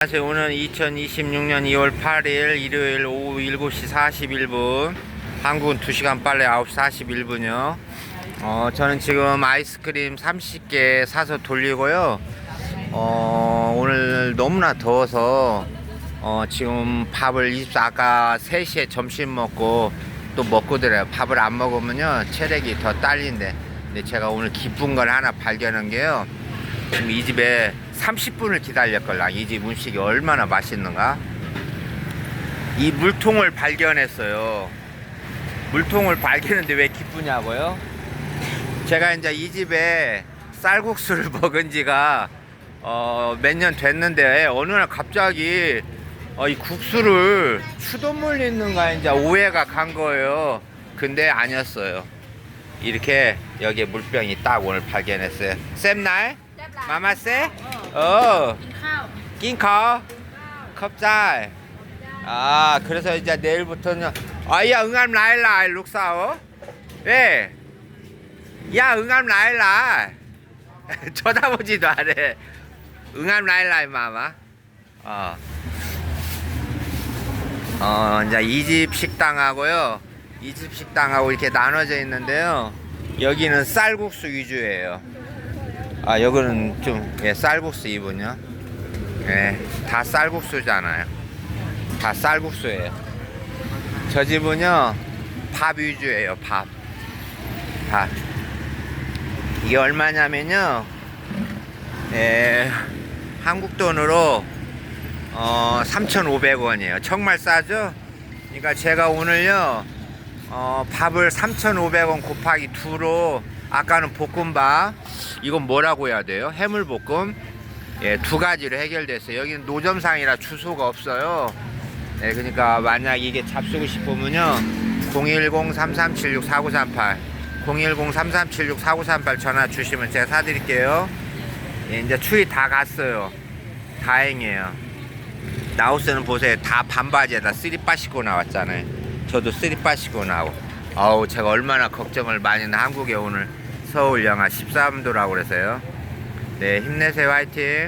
안녕하세요. 오늘 2026년 2월 8일 일요일 오후 7시 41분. 한국은 2시간 빨리 9시 41분이요. 어, 저는 지금 아이스크림 30개 사서 돌리고요. 어, 오늘 너무나 더워서 어, 지금 밥을 24 아까 3시에 점심 먹고 또 먹고 들어요. 밥을 안 먹으면요. 체력이 더 딸린데. 근데 제가 오늘 기쁜 걸 하나 발견한 게요. 지금 이 집에 30분을 기다렸걸랑 이 집 음식이 얼마나 맛있는가? 이 물통을 발견했어요. 물통을 발견했는데 왜 기쁘냐고요? 제가 이제 이 집에 쌀국수를 먹은 지가 어, 몇 년 됐는데 어느 날 갑자기 어, 이 국수를 추돈물 있는가 이제 오해가 간 거예요. 근데 아니었어요. 이렇게 여기에 물병이 딱 오늘 발견했어요. 쌤날 แซ่บหลาย 마마 쎄? เออ 어 กินข้าว 낀커 컵잘 아 그래서 이제 내일부터는 아야 응암 라일라 룩사오 왜? 야 응암 라일라 쳐다보지도 않아 응암 라일라 마마 어. 어 이제 이 집 식당하고요 이 집 식당하고 이렇게 나눠져 있는데요 여기는 쌀국수 위주예요 아 여기는 좀 예, 쌀국수 이분요 예, 다 쌀국수잖아요. 다 쌀국수예요. 저 집은요, 밥 위주예요, 밥. 밥. 이게 얼마냐면요, 예, 한국 돈으로, 어, 3,500원이에요. 정말 싸죠? 그러니까 제가 오늘요, 어, 밥을 3,500원 곱하기 2로, 아까는 볶음밥, 이건 뭐라고 해야 돼요? 해물볶음. 예, 두 가지로 해결됐어요. 여기는 노점상이라 주소가 없어요. 예, 그러니까 만약 이게 잡수고 싶으면요. 010-3376-4938 010-3376-4938 전화 주시면 제가 사드릴게요. 예, 이제 추위 다 갔어요. 다행이에요. 나우스는 보세요. 다 반바지에다 쓰리빠 신고 나왔잖아요. 저도 쓰리빠 신고 나오고. 아우, 제가 얼마나 걱정을 많이 했나. 한국에 오늘 서울 영하 13도라고 그래서요. 네, 힘내세요. 화이팅.